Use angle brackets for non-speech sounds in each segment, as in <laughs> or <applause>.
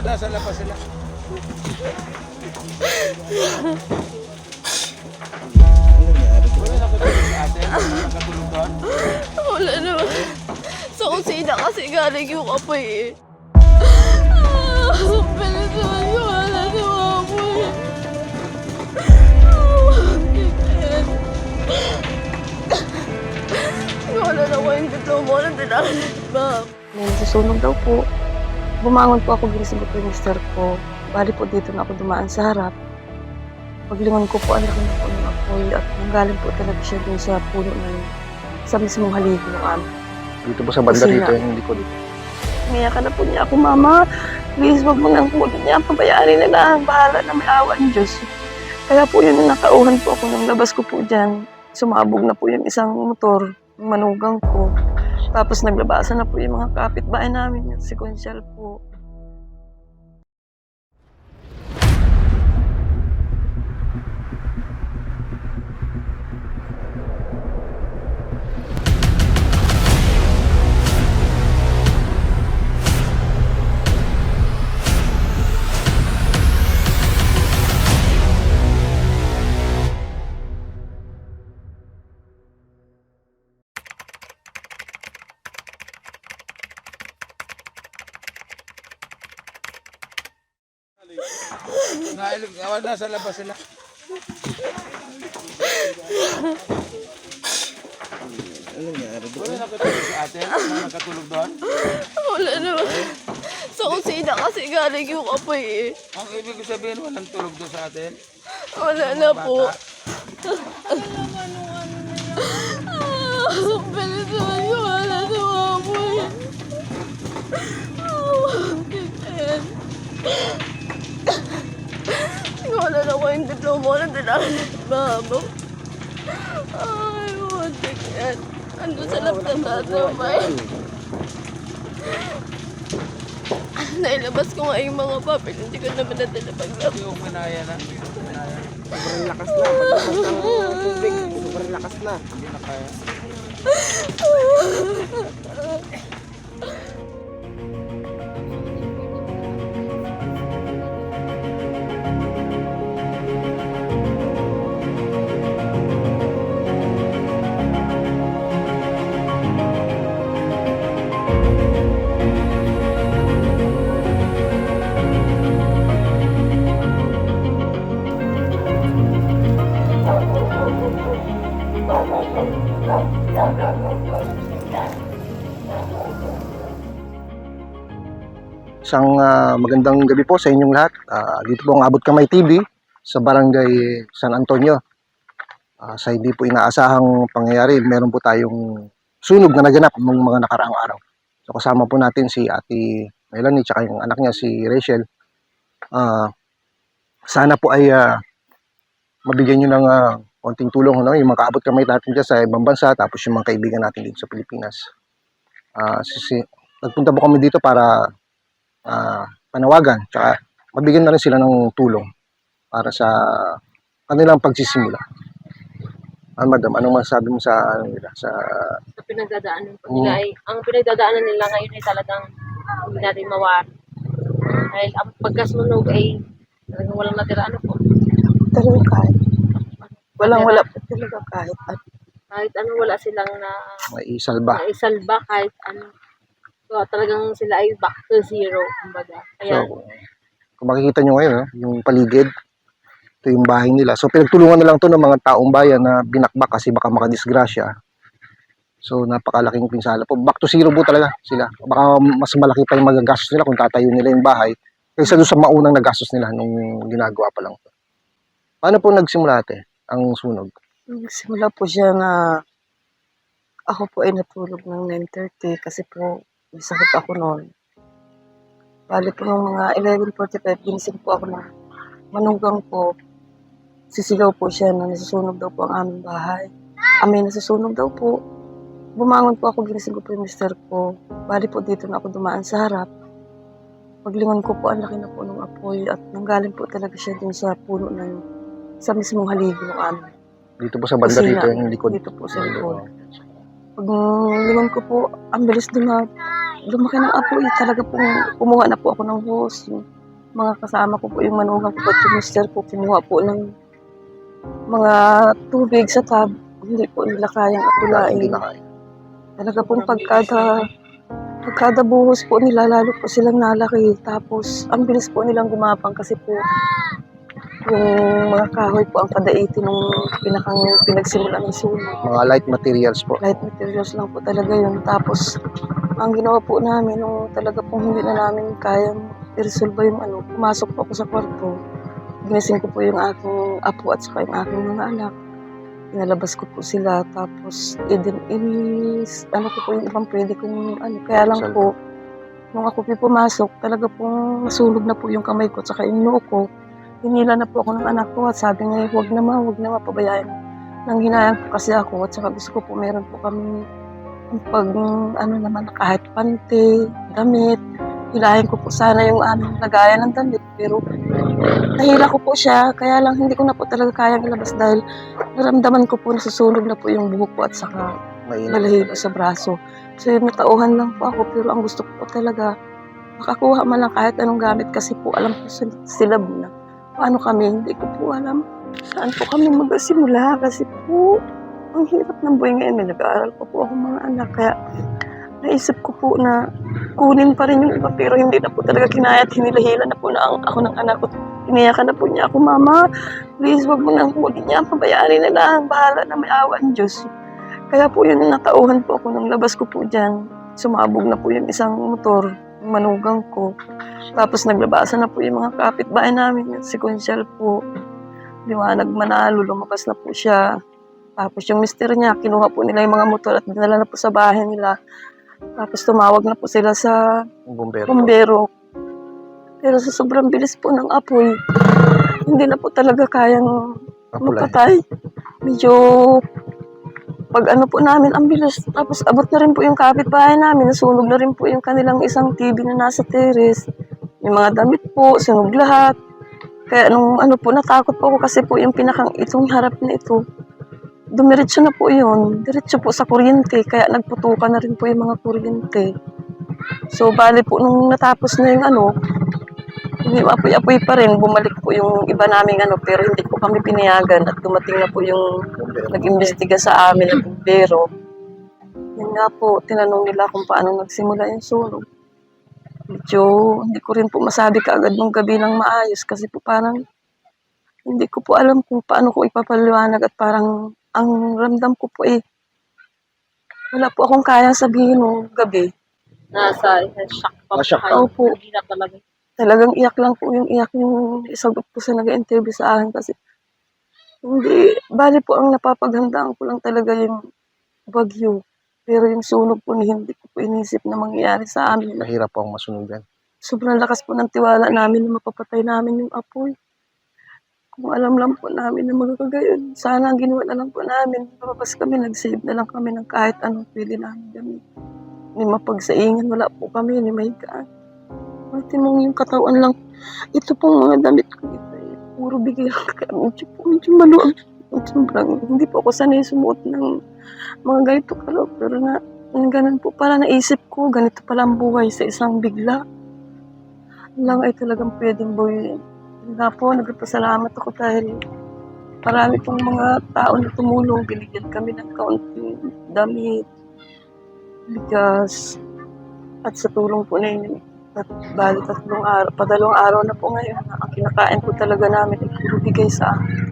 nasa labas sila. Wala naman. Sa kusina kasi galing yung apoy eh. Bilis naman yung wala sa apoy. Wala na ko yung diploma na tinangan. Ma'am. Nasusunog daw po. Bumangon po ako, ginising ko po yung mister ko. Bali po dito na ako dumaan sa harap. Paglingon ko po, ang laki na po ng apoy at nanggaling po talaga siya dun sa puno na yun. Sa mismong haligi ng amin. Dito po sa banda Kusina. dito, yung likod. Ngayakan na po niya ako, Mama. Please, wag mo nang puno niya. Pabayaan na lang. Bahala na may awa ng Diyos. Kaya po yun, nakauhan po ako nung labas ko po dyan. Sumabog na po yung isang motor, manugang ko. Tapos naglabasan na po yung mga kapitbahay namin, yung sequential po. Nailig, wala nasa labas sila. Wala nakatulog si ate. Wala nakatulog doon. Wala naman. Sa kusina kasi galing yung apoy eh. Ang ibig sabihin, walang tulog doon sa atin. Wala na po. Yung diploma na tinangan. Mama. Ay, muntik yan. Ando sa laptop na sabay. Nailabas ko nga yung mga papel. Hindi ko naman nadala paglabas. Hindi ko manaya na. Sobrang lakas na. Ng tubig, sobrang lakas na. Hindi na kaya. <laughs> Isang ah, magandang gabi po sa inyong lahat. Ah, dito po ang Abot Kamay TV sa Barangay San Antonio. Ah, sa hindi po inaasahang pangyayari, meron po tayong sunog na naganap ng mga nakaraang araw. So kasama po natin si Ate Melanie tsaka yung anak niya si Rachel. Ah, sana po ay ah, mabigyan nyo ng ah, konting tulong no? yung mga kaabot kamay natin dyan sa ibang bansa tapos yung mga kaibigan natin dito sa Pilipinas. Ah, sisi, nagpunta po kami dito para ah, panawagan tsaka mabigyan na rin sila ng tulong para sa kanilang pagsisimula. Ah, madam, anong masasabi mo sa ano nila sa sa pinagdadaanan po nila ay, ang pinagdadaanan nila ngayon ay talagang hindi natin mawari. Dahil ang pagkasunog ay talagang walang natira ano po. Talagang kahit. Walang wala po talaga kahit. At Kahit ano wala silang na maisalba? naisalba kahit ano. So talagang sila ay back to zero, kumbaga. Kaya So, kung makikita nyo ngayon, no, yung paligid, ito yung bahay nila. So, pinagtulungan na lang to ng mga taong bayan na binakbak kasi baka makadisgrasya. So, napakalaking pinsala po. Back to zero po talaga sila. Baka mas malaki pa yung magagastos nila kung tatayo nila yung bahay kaysa doon sa maunang nagastos nila nung ginagawa pa lang. Paano po nagsimula ate ang sunog? simula po siya na ako po ay natulog ng 9.30 kasi po may ako noon. Bali po ng mga 11.45, ginising po ako na manugang po. Sisigaw po siya na nasusunog daw po ang aming bahay. Amin, nasusunog daw po. Bumangon po ako, ginising ko po yung mister ko. Bali po dito na ako dumaan sa harap. Paglingon ko po, ang laki na po ng apoy at nanggaling po talaga siya dun sa puno yun. Sa mismong haligi ng amin. Dito po sa banda Kusina. dito yung likod. Dito po sa likod. Pag lingon ko po, ang bilis dumag. lumaki ng apoy, talaga pong kumuha na po ako ng hose. Yung mga kasama ko po yung manugang ko at yung mister ko kumuha po ng mga tubig sa tab. Hindi po nila kayang akulain. Talaga pong pagkada pagkada buhos po nila, lalo po silang nalaki. Tapos, ang bilis po nilang gumapang kasi po yung mga kahoy po ang kadaitin nung pinakang pinagsimula ng sunog. Mga light materials po. Light materials lang po talaga yun. Tapos, ang ginawa po namin, nung talaga pong hindi na namin kayang i-resolve yung ano, pumasok po ako sa kwarto. Ginising ko po yung aking apo at saka yung aking mga anak. Inalabas ko po sila. Tapos, idin, inis, ano ko po yung ibang pwede kong ano. Kaya lang po, nung ako po pumasok, talaga pong nasunog na po yung kamay ko at saka yung noo ko. Hinila na po ako ng anak ko at sabi niya, huwag na ma, huwag na mapabayaan nang hinayang po kasi ako at saka gusto ko po meron po kami pag ano naman kahit pante, damit, hilahin ko po sana yung aming lagayan ng damit pero nahila ko po siya kaya lang hindi ko na po talaga kayang ilabas dahil naramdaman ko po nasusunog na po yung buhok ko at saka Mainit. balahibo sa braso. So yung natauhan lang po ako pero ang gusto ko po talaga makakuha man lang kahit anong gamit kasi po alam ko sil- silab na paano kami? Hindi ko po alam. Saan po kami magsimula? Kasi po ang hirap ng buhay ngayon. May nag-aaral pa po ako mga anak. Kaya naisip ko po na kunin pa rin yung iba. Pero hindi na po talaga kinaya at hinilahila na po na ang, ako ng anak ko. Iniyakan na po niya ako, Mama, please wag mo nang kunin niya, pabayaan na lang, bahala na may awa ang Diyos. Kaya po yun, natauhan po ako. Nung labas ko po dyan. Sumabog na po yung isang motor, manugang ko. Tapos naglabasa na po yung mga kapitbahay namin, yung sequential po. Liwanag Manalo, lumabas na po siya. Tapos yung mister niya, kinuha po nila yung mga motor at dinala na po sa bahay nila. Tapos tumawag na po sila sa Bumbero. bumbero. Pero sa sobrang bilis po ng apoy, hindi na po talaga kayang Kapulay. mapatay. Medyo pag ano po namin, ang bilis. Tapos abot na rin po yung kapitbahay namin. Nasunog na rin po yung kanilang isang TV na nasa terrace. Yung mga damit po, sunog lahat. Kaya nung ano po, natakot po ako kasi po yung pinakang itong harap na ito. Dumiretso na po yun. Diretso po sa kuryente. Kaya nagputukan na rin po yung mga kuryente. So, bali po nung natapos na yung ano, hindi apoy-apoy pa rin. Bumalik po yung iba naming ano, pero hindi po kami pinayagan at dumating na po yung nag-imbestiga sa amin ng bumbero. Yun nga po, tinanong nila kung paano nagsimula yung sunog. Medyo hindi ko rin po masabi kaagad nung gabi ng maayos kasi po parang hindi ko po alam kung paano ko ipapaliwanag at parang ang ramdam ko po eh wala po akong kayang sabihin nung gabi. Nasa shock pa Na-shock kayo. Opo. Hindi na talaga. Talagang iyak lang po yung iyak yung isagot ko sa nag-interview sa akin kasi hindi, bali po ang napapaghandaan ko lang talaga yung bagyo. Pero yung sunog po, hindi ko po inisip na mangyayari sa amin. Mahirap po ang masunugan. Sobrang lakas po ng tiwala namin na mapapatay namin yung apoy. Kung alam lang po namin na magkagayon, sana ang ginawa na lang po namin. Papapas kami, nag-save na lang kami ng kahit anong pwede namin gamit. Ni mapagsaingan, wala po kami, ni mahigaan. Ultimong yung katawan lang. Ito pong mga damit ko dito, eh, puro bigay lang. Kaya medyo medyo maluwag. Sobrang, hindi po ako sanay sumuot ng mga ganito kalog. Pero na, ganun po pala naisip ko, ganito pala ang buhay sa isang bigla. Lang ay talagang pwedeng buhay. Nga po, nagpasalamat ako dahil marami pong mga tao na tumulong. Binigyan kami ng kaunting damit, bigas, at sa tulong po na yun, at bali tatlong araw, padalawang araw na po ngayon, ang kinakain po talaga namin ay puro bigay sa amin.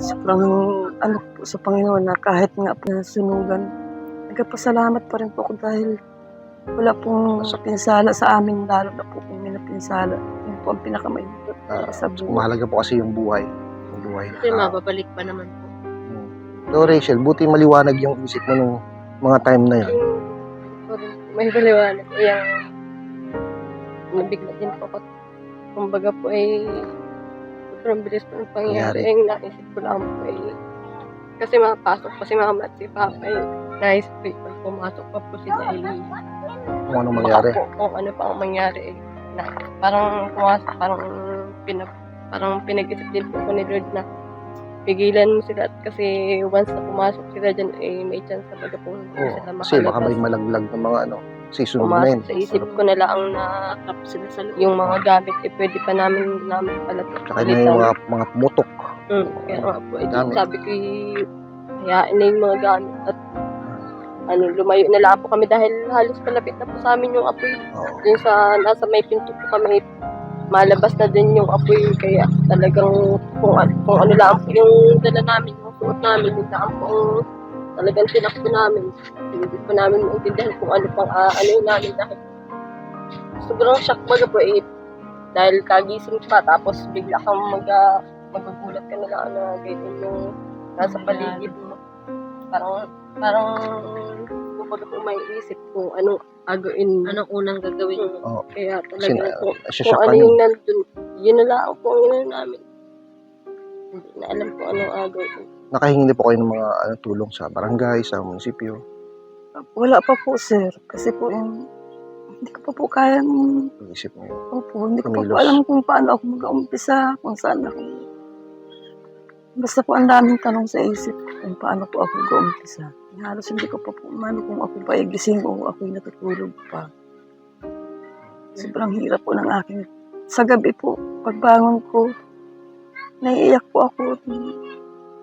Sobrang ano po sa Panginoon na kahit nga po nasunugan, nagpasalamat pa rin po ako dahil wala pong pinsala sa amin, lalo na po kung may napinsala. Yun po ang pinakamahirap Ah, sa buhay. Mahalaga po kasi yung buhay. Yung buhay. Kasi Ah, mababalik pa naman po. So Rachel, buti maliwanag yung isip mo nung mga time na yun. May baliwanag. Yung nabigla din po ako. Kumbaga po ay sobrang bilis po ng pangyayari. Yung naisip ko lang po ay kasi makapasok po si mama at si papa ay ko pag pumasok pa po si Daily. Kung anong mangyari. Baka po kung ano pa ang mangyari eh. Na, parang pumasok, parang pinag, parang pinag-isip din po ko ni Lord na pigilan mo sila at kasi once na pumasok sila dyan eh may chance na baga po Oo, sila kasi baka may makalabas. malaglag ng mga ano. Sunog na yun. Pumasok sa isip ko na lang na tapos sila sa loob. Yung mga gamit, eh, pwede pa namin namin pala. Tsaka yung mga, mga motok. Mm, kaya nga po, eh, sabi ko, eh, hayaan na yung mga gamit at ano, lumayo na lang po kami dahil halos palapit na po sa amin yung apoy. Oo. Yung sa, nasa may pinto po kami, malabas na din yung apoy. Kaya talagang kung, an- kung ano lang po yung dala namin, yung suot namin, yung lang po ang talagang tinakbo namin. Hindi po namin maintindihan kung ano pang ah, ano yun namin dahil sobrang shock baga po eh. Dahil kagising pa, tapos bigla kang mag, ah, magugulat ka na lang na ganyan yung nasa paligid mo. Parang, parang, kumbaga po may isip kung anong agawin. Anong unang gagawin mo? Oo. Kaya talaga na, kung, kung pa ano yung nandun, yun na lang po ang yun namin. Hindi na alam kung anong agawin. Nakahingi po kayo ng mga ano, tulong sa barangay, sa munisipyo. Wala pa po, sir. Kasi po yung hindi ko pa po kayang, Pag-isip mo. opo, hindi ko pa po Kumilos. alam kung paano ako mag-umpisa, kung saan ako. Basta po ang daming tanong sa isip ko kung paano po ako mag-umpisa. Halos hindi ko pa po umano kung ako pa ay gising o ako'y natutulog pa. Sobrang hirap po ng aking... Sa gabi po, pagbangon ko, naiiyak po ako.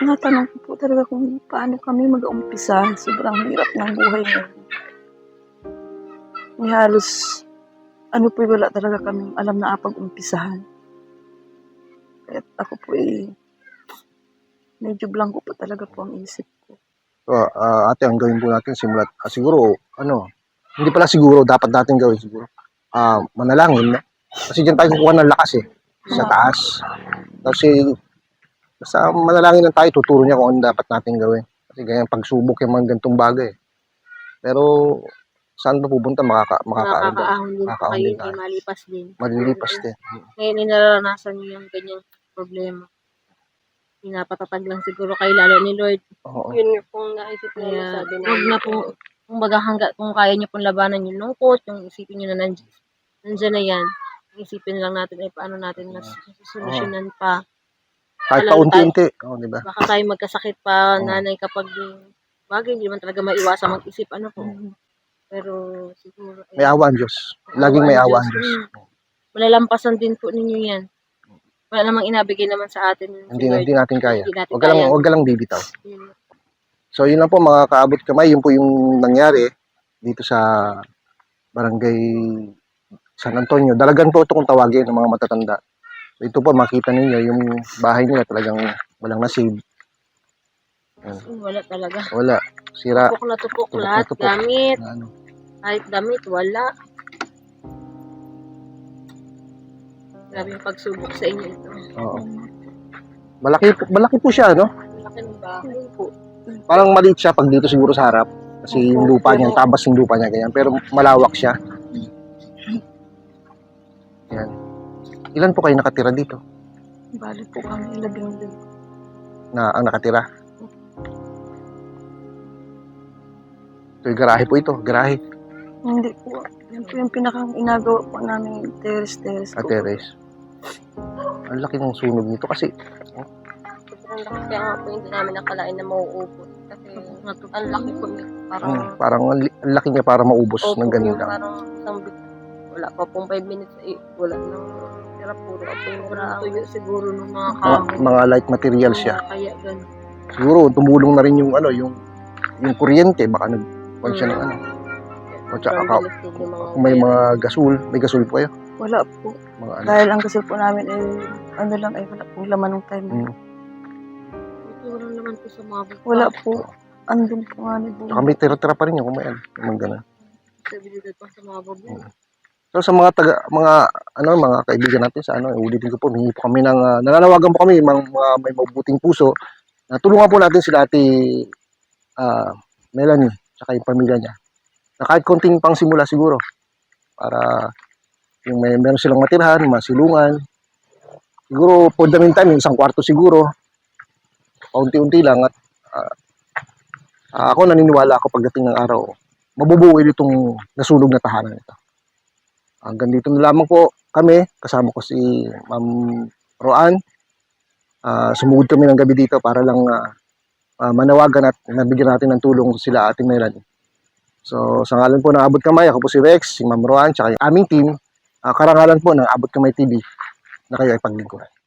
Natanong ko po talaga kung paano kami mag-umpisa. Sobrang hirap ng buhay ngayon. May halos, ano po, wala talaga kami alam na apag-umpisahan. Kaya ako po eh, medyo blanco po talaga po ang isip ko. So, ah, ate, ang gawin po natin, simulat, ah, siguro, ano, hindi pala siguro, dapat natin gawin siguro, ah, manalangin na. Kasi dyan tayo kukuha ng lakas eh, sa taas. Kasi, basta manalangin lang tayo, tuturo niya kung ano dapat natin gawin. Kasi ganyan, pagsubok yung mga gantong bagay. Pero, saan ba pupunta, makaka, makakaano ba? Makakaahon din tayo. malipas din. Malilipas din. Ngayon, inaranasan niyo yung ganyang problema. Pinapatatag lang siguro kayo lalo ni Lord. Oo. Yun yung pong naisip na Kaya, sabi na. huwag na po, kung baga hanggat, kung kaya niyo pong labanan yung lungkot, yung isipin niyo na nandiyan, nandiyan na yan, isipin lang natin ay paano natin mas solusyonan pa. Kahit Alam paunti-unti. Oo, di ba? Baka tayo magkasakit pa, Oo. nanay, kapag bagay, hindi naman talaga maiwasan mag-isip, ano po. Pero siguro, eh, May awa ang Diyos. Laging may awa ang Diyos. Mm. Malalampasan din po ninyo yan. Wala namang inabigay naman sa atin. Hindi, Lord. hindi natin kaya. Hindi natin Huwag ka lang, huwag ka lang bibitaw. So, yun lang po mga kaabot kamay. Yun po yung nangyari dito sa barangay San Antonio. Dalagan po ito kung tawagin ng mga matatanda. Ito po, makita ninyo yung bahay nila talagang walang nasib. Wala talaga. Wala. Sira. Tupok na tupok Tupok na lahat. tupok. Gamit. Na Ano. Kahit damit, wala. Grabe yung pagsubok sa inyo ito. Oo. Malaki, malaki po siya, no? Laki ng bahay po. Parang maliit siya pag dito siguro sa harap. Kasi yung lupa niya, tabas yung lupa niya, ganyan. Pero malawak siya. Ilan po kayo nakatira dito? Bali po kami labing din. na ang nakatira. Ito yung garahe po ito, garahe, Hindi po. Yan po yung pinakang inagawa po namin terrace-terrace. at po. terrace. Ang laki ng sunog nito kasi Sobrang laki kaya nga po hindi namin nakalain na mauubos. Kasi ang laki po niya. Parang, mm, parang ang li- ang laki niya para maubos opo, ng ganun yung lang. Parang isang bit. Wala pa pong 5 minutes. Eh, wala nang tira puro apoy. Tuyo siguro ng mga Mga, kahoy. mga light material siya. Kaya ganun. Siguro tumulong na rin yung ano, yung yung kuryente baka nag wag siya ng ano. O tsaka ka, kung may mga gasol, may gasol po kayo. Wala po. Mga ano. Dahil ang gasol po namin ay ano lang ay wala pong laman ng time. Mm. Wala naman po sa mga. Wala po. Andun po nga ni Tsaka may tira-tira pa rin yun kung may ano, yung mga ganun. Sa abilidad pa sa mga bubong. So sa mga taga mga ano mga kaibigan natin sa ano ulitin ko po humingi po kami ng ah, nananawagan po kami mga, mga may mabuting puso na tulungan po natin sila ate ah, Melanie saka yung pamilya niya. Na kahit konting pang simula siguro para yung may meron silang matirhan, masilungan. Siguro for the meantime, isang kwarto siguro. Paunti-unti lang at ah, ako naniniwala ako pagdating ng araw mabubuo itong nasunog na tahanan ito. Hanggang dito na lamang po kami, kasama ko si Ma'am Roan. Ah, sumugod kami ng gabi dito para lang ah, ah, manawagan at nabigyan natin ng tulong sila Ate Melanie. So, sa ngalan po ng Abot Kamay, ako po si Rex, si Ma'am Roan, tsaka yung aming team, ah, karangalan po ng Abot Kamay TV na kayo ay paglingkuran.